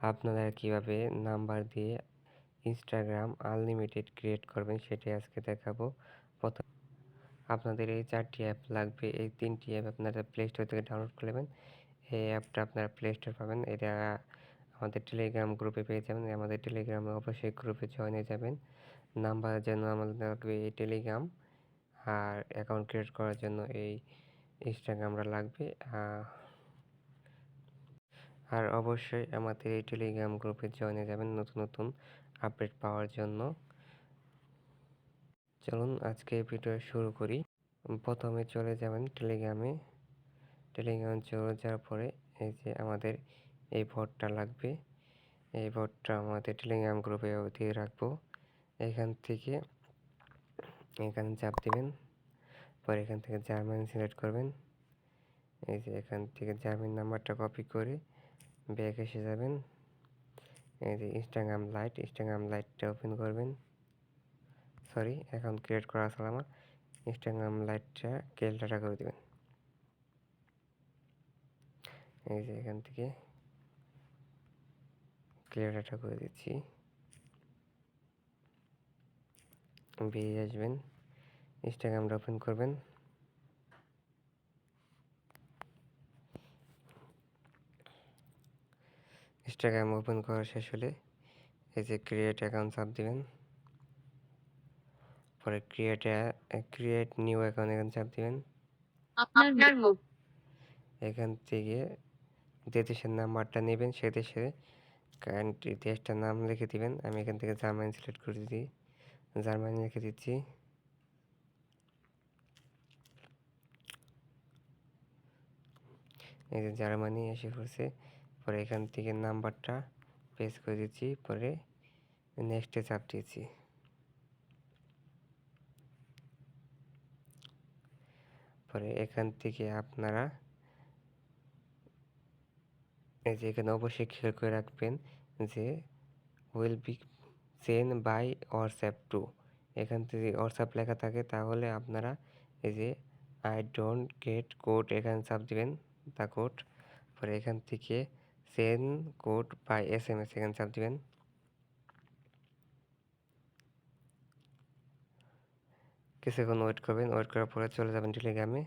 আপনারা কীভাবে নাম্বার দিয়ে ইনস্টাগ্রাম আনলিমিটেড ক্রিয়েট করবেন সেটাই আজকে দেখাবো। প্রথম, আপনাদের এই চারটি অ্যাপ লাগবে। এই তিনটি অ্যাপ আপনারা প্লে স্টোর থেকে ডাউনলোড করে নেবেন। এই অ্যাপটা আপনারা প্লে স্টোর পাবেন। এটা আমাদের টেলিগ্রাম গ্রুপে পেয়ে যাবেন। আমাদের টেলিগ্রামে অবশ্যই গ্রুপে জয়েন হয়ে যাবেন। নাম্বার জন্য আমাদের লাগবে এই টেলিগ্রাম আর অ্যাকাউন্ট ক্রিয়েট করার জন্য এই ইনস্টাগ্রামটা লাগবে। আর অবশ্যই আমাদের এই টেলিগ্রাম গ্রুপে জয়েনে যাবেন নতুন নতুন আপডেট পাওয়ার জন্য। চলুন আজকে ভিডিও শুরু করি। প্রথমে চলে যাবেন টেলিগ্রামে টেলিগ্রামে চলে যাওয়ার পরে এই যে আমাদের এই ভোটটা লাগবে। এই ভোটটা আমাদের টেলিগ্রাম গ্রুপে দিয়ে রাখব। এখান থেকে এখানে চাপ দিবেন। পরে এখান থেকে জার্মান সিলেক্ট করবেন। এই যে এখান থেকে জার্মান নাম্বারটা কপি করে ব্যাক এসে যাবেন। এই যে ইনস্টাগ্রাম লাইট ইনস্টাগ্রাম লাইটটা ওপেন করবেন। সরি অ্যাকাউন্ট ক্রিয়েট করা আছে আমার। ইনস্টাগ্রাম লাইটটা কেলটাটা করে দেবেন। এই যে এখান থেকে ক্লিয়ার ডাটা করে দিচ্ছি। বেরিয়ে আসবেন। ইনস্টাগ্রামটা ওপেন করবেন। ইনস্টাগ্রাম ওপেন করা শেষ হলে এই যে ক্রিয়েট অ্যাকাউন্ট চাপ দিবেন পরে ক্রিয়েট ক্রিয়েট নিউ অ্যাকাউন্ট এখানে চাপ দিবেন আপনার মুখ। এখান থেকে যে দেশের নাম্বারটা নেবেন সে দেশে কান্ট্রি দেশটার নাম লিখে দিবেন। আমি এখান থেকে জার্মানি সিলেক্ট করে দিই জার্মানি লিখে দিচ্ছি। এই যে জার্মানি এসে পড়ছে পরে এখান থেকে নাম্বারটা পেস্ট করে দিচ্ছি, পরে নেক্সটে চাপ দিয়েছি। পরে এখান থেকে আপনারা এই যে এখানে অবশ্যই খেয়াল করে রাখবেন যে will be sent by WhatsApp to এখান থেকে হোয়াটসঅ্যাপ লেখা থাকে, তাহলে আপনারা এই যে আই ডোন্ট গেট কোড এখানে চাপ দেবেন দ্য কোড পরে এখান থেকে sent code by S M S এখানে চাপ দিবেন। কিছুক্ষণ ওয়েট করবেন, ওয়েট করার পরে চলে যাবেন টেলিগ্রামে।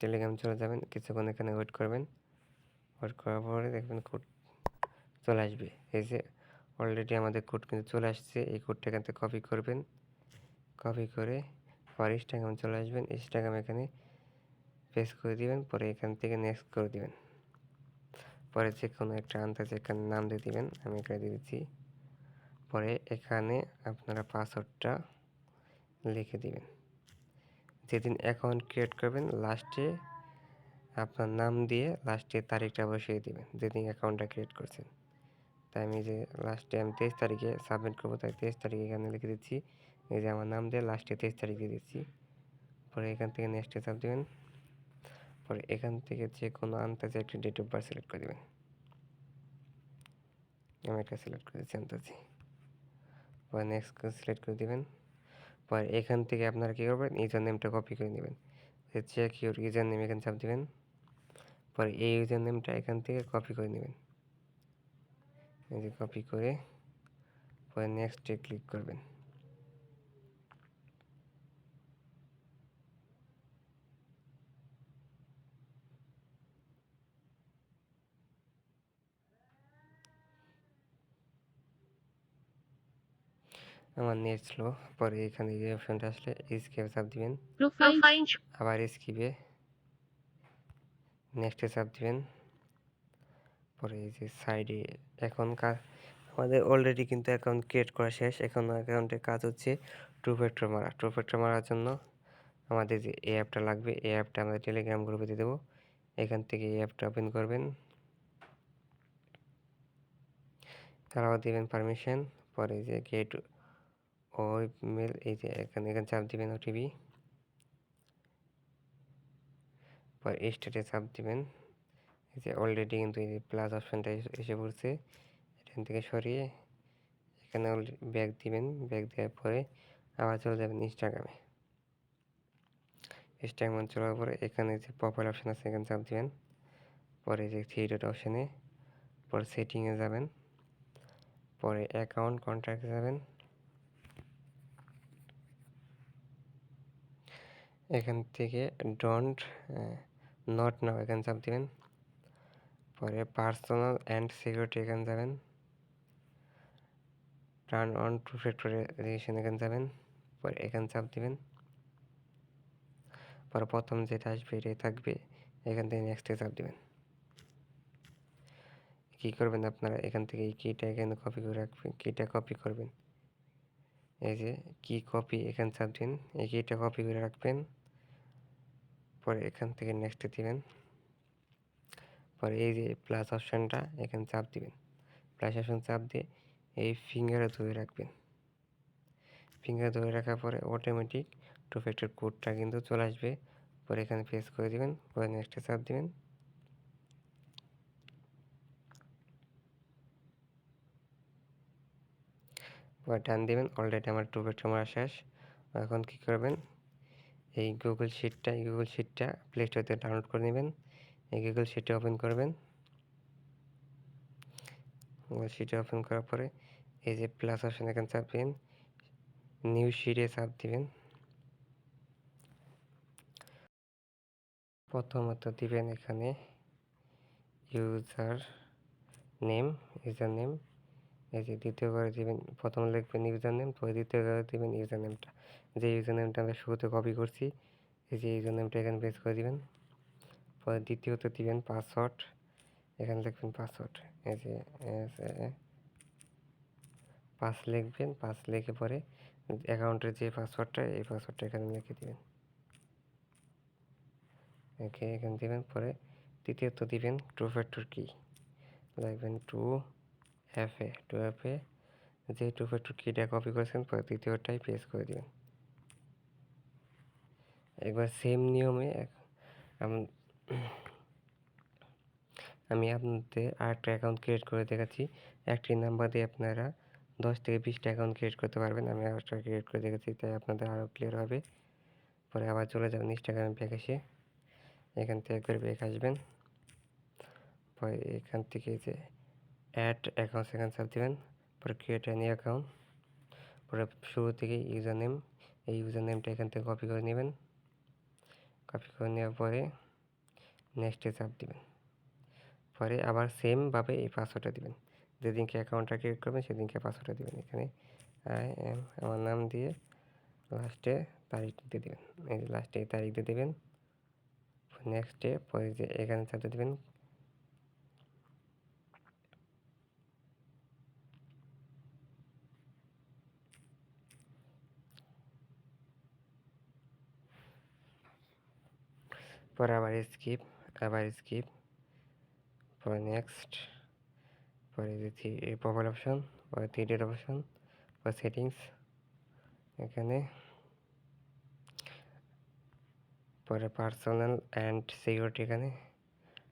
টেলিগ্রামে চলে যাবেন, কিছুক্ষণ এখানে ওয়েট করবেন। ওয়েট করার পরে দেখবেন কোড চলে আসবে। এই যে অলরেডি আমাদের কোড কিন্তু চলে আসছে, এই কোডটা এখান থেকে কপি করবেন। কপি করে আবার ইনস্টাগ্রাম চলে আসবেন ইনস্টাগ্রাম এখানে পেস্ট করে দিবেন, পরে এখান থেকে নেক্সট করে দিবেন। পরে যে কোনো একটা আন্দাজে এখানে নাম দিয়ে দিবেন, আমি এখানে দিয়ে দিচ্ছি। পরে এখানে আপনারা পাসওয়ার্ডটা লিখে দিবেন। যেদিন অ্যাকাউন্ট ক্রিয়েট করবেন লাস্টে আপনার নাম দিয়ে লাস্টে তারিখটা বসিয়ে দিবেন, যেদিন অ্যাকাউন্টটা ক্রিয়েট করছেন। তাই আমি যে লাস্টে আমি তেইশ তারিখে সাবমিট করব, তাই তেইশ তারিখে এখানে লিখে দিচ্ছি। এই যে আমার নাম দিয়ে লাস্টে তেইশ তারিখ দিয়ে দিচ্ছি। পরে এখান থেকে নেক্সটে চাপ দেবেন। পরে এখান থেকে যে কোনো একটি ডেট অফ বার্থ সিলেক্ট করে দেবেন। আমি একটা সিলেক্ট করে দিচ্ছি আন্দাজে। পরে নেক্সট সিলেক্ট করে দেবেন। পরে এখান থেকে আপনারা কী করবেন? ইউজার নেমটা কপি করে নেবেন। চেক ইউর ইউজার নেম এখানে চাপ দেবেন। পরে এই ইউজার নেমটা এখান থেকে কপি করে নেবেন। এই যে কপি করে, পরে নেক্সটে ক্লিক করবেন। আমার নেট স্লো পরে এখানে যে অপশনটা আসলে স্কিপে চাপ দিবেন। আবার স্কিপে নেক্সটে চাপ দিবেন। পরে এই যে সাইডে এখন কাজ আমাদের অলরেডি কিন্তু অ্যাকাউন্ট ক্রিয়েট করা শেষ এখন অ্যাকাউন্টে কাজ হচ্ছে টু ফ্যাক্টর মারা। টু ফ্যাক্টর মারার জন্য আমাদের যে এই অ্যাপটা লাগবে এই অ্যাপটা আমাদের টেলিগ্রাম গ্রুপে দিয়ে দেবো। এখান থেকে এই অ্যাপটা ওপেন করবেন। তারাও দেবেন পারমিশন পরে যে গেট ও মেল এই যে এখানে এখানে চাপ দিবেন ওটিপি পর স্টেটে চাপ দিবেন এই যে অলরেডি কিন্তু এই যে প্লাস অপশানটা এসে পড়ছে এখান থেকে সরিয়ে এখানে ব্যাগ দিবেন ব্যাগ দেওয়ার পরে আবার চলে যাবেন ইনস্টাগ্রামে ইনস্টাগ্রাম চলার পরে এখানে যে প্রোফাইল অপশান আছে এখানে চাপ দিবেন পরে যে থ্রি ডট অপশানে পরে সেটিংয়ে যাবেন পরে অ্যাকাউন্ট কন্ট্যাক্টে যাবেন এখান থেকে ডোন্ট নট নাও এখানে চাপ দিবেন। পরে পার্সোনাল অ্যান্ড সিকিউরিটি এখানে যাবেন। Turn on two factor verification এখানে যাবেন। পরে এখানে চাপ দিবেন। পরে প্রথম যেটা আসবে এটাই থাকবে, এখান থেকে নেক্সটে চাপ দিবেন। কী করবেন আপনারা? এখান থেকে এই কিটা এখানে কপি করে রাখবেন কিটা কপি করবেন। এই যে, কি কপি এখান চাপ দিন, এই কিটা কপি করে রাখবেন। পরে এখান থেকে নেক্সটে দিবেন। পরে এই যে প্লাস অপশানটা এখানে চাপ দিবেন। প্লাস অপশান চাপ দিয়ে এই ফিঙ্গারে ধরে রাখবেন। ফিঙ্গার ধরে রাখার পরে অটোমেটিক টু ফ্যাক্টর কোডটা কিন্তু চলে আসবে। পরে এখানে প্রেস করে দিবেন, পরে নেক্সটে চাপ দিবেন। পরে ডান দিবেন অলরেডি আমার টু ফ্যাক্টর মারা শেষ। এখন কি করবেন? এই গুগল শিটটা এই গুগল শিটটা প্লে স্টোর থেকে ডাউনলোড করে নেবেন। এই গুগল শিটটা ওপেন করবেন। গুগল শিটটা ওপেন করার পরে এই যে প্লাস অপশন এখানে চাপ দিবেন নিউ শিটে চাপ দিবেন। প্রথমত দিবেন এখানে ইউজার নেম ইউজার নেম এই যে দ্বিতীয় করে দিবেন, প্রথমে লিখবেন ইউজার নেম পরে দ্বিতীয় করে দিবেন ইউজার নেমটা যে ইউজার নেমটা আমরা শুরুতে কপি করছি, এই যে ইউজার নেমটা এখানে পেস্ট করে দিবেন। পরে দ্বিতীয়ত দিবেন পাসওয়ার্ড এখানে লিখবেন পাসওয়ার্ড এই যে পাস লিখবেন পাস লিখে পরে অ্যাকাউন্টের যে পাসওয়ার্ডটা এই পাসওয়ার্ডটা এখানে লিখে দিবেন। ওকে এখানে দিবেন, পরে তৃতীয়ত দিবেন টু ফ্যাক্টর কি লিখবেন টু এফ টু এফ যে টু ফ্যাক্টর কিটা কপি করেছেন পরে তৃতীয়টাই পেস্ট করে দিবেন। একবার সেম নিয়মে আম- আপনাদের আরেকটা অ্যাকাউন্ট ক্রিয়েট করে দেখাচ্ছি। একটি নাম্বার দিয়ে আপনারা দশ থেকে বিশটা অ্যাকাউন্ট ক্রিয়েট করতে পারবেন। আমি আরেকটা ক্রিয়েট করে দেখাচ্ছি, তাই আপনাদের আরও ক্লিয়ার হবে। পরে আবার চলে যাবেন ইনস্টাগ্রামে ব্যাক এসে। এখান থেকে একবার ব্যাক আসবেন। পরে এখান থেকে যে অ্যাড অ্যাকাউন্ট সেখানে চাপ দেবেন পরে ক্রিয়েট অ্যানি অ্যাকাউন্ট পরে শুরু থেকে ইউজার নেম এই ইউজার নেমটা এখান থেকে কপি করে নেবেন। কপি করে নেওয়ার পরে নেক্সটে চাপ দিবেন। পরে আবার সেমভাবে এই পাসওয়ার্ডটা দিবেন। যেদিনকে অ্যাকাউন্টটা ক্রিয়েট করবেন, সেদিনকে পাসওয়ার্ডটা দিবেন। এখানে আই এম আমার নাম দিয়ে লাস্টে তারিখ দিয়ে দেবেন। এই যে লাস্টে এই তারিখ দিয়ে দেবেন। নেক্সটে পরে যে এখানে চাপতে দেবেন পরে আবার স্কিপ আবার স্কিপ পরে নেক্সট পরে যে থ্রি প্রোফাইল অপশন পরে থ্রি ডেট অপশন পরে সেটিংস এখানে পরে পার্সোনাল অ্যান্ড সিকিউরিটি এখানে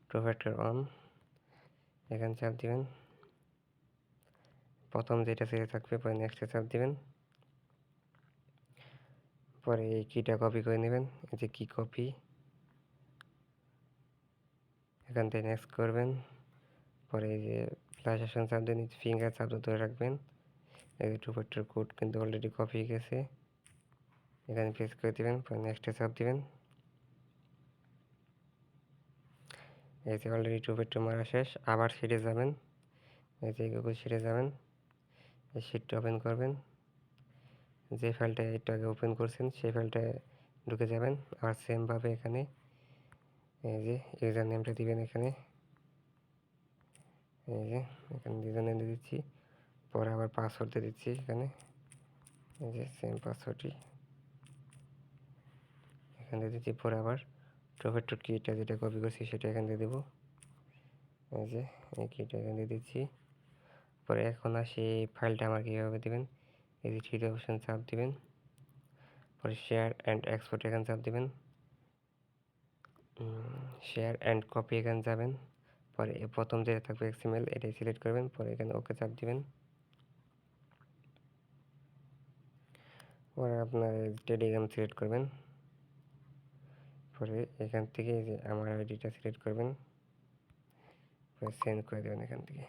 টু ফ্যাক্টর অন এখানে চাপ দিবেন। প্রথম যেটা সেটা থাকবে, পরে নেক্সটে চাপ দিবেন। পরে এই কিটা কপি করে নেবেন, এই যে কি কপি এখান থেকে নেক্সট করবেন। পরে এই যে প্লাস অপশন চাপ দিয়ে নিচে ফিঙ্গার চাপ ধরে রাখবেন। এই যে টু কোড কিন্তু অলরেডি কপি গেছে। এখানে প্রেস করে দেবেন, পরে নেক্সটে চাপ দিবেন। এই যে অলরেডি টু মারা শেষ, আবার শিটে যাবেন। এই যে গুগল শিটে যাবেন। এই সিটটা ওপেন করবেন। যে ফাইলটা একটু আগে ওপেন করছেন, সেই ফাইলটা ঢুকে যাবেন। আর সেমভাবে এখানে এই যে ইউজার নেমটা দিবেন এখানে। এই যে, এখানে ইউজার নেম দিচ্ছি। পরে আবার পাসওয়ার্ড দিয়ে দিচ্ছি এখানে। এই যে সেম পাসওয়ার্ডটি এখানে দিয়ে দিচ্ছি, পরে আবার ট্রফেটর কিটা যেটা কপি করছি সেটা এখানে দিয়ে দেবো। এই যে, এই কিটা এখানে দিয়ে দিচ্ছি। পরে এখন আসি ফাইলটা আমার কীভাবে দেবেন? এই যে থ্রি অপশন চাপ দিবেন। পরে শেয়ার অ্যান্ড এক্সপোর্ট এখানে চাপ দিবেন। শেয়ার অ্যান্ড কপি এখানে যাবেন। পরে প্রথম যেটা থাকবে এক্সিমেল এটাই সিলেক্ট করবেন। পরে এখানে ওকে চাপ দিবেন। পরে আপনার টেলিগ্রাম সিলেক্ট করবেন। পরে এখান থেকে যে আমার আইডিটা সিলেক্ট করবেন। সেন্ড করে দেবেন এখান থেকে।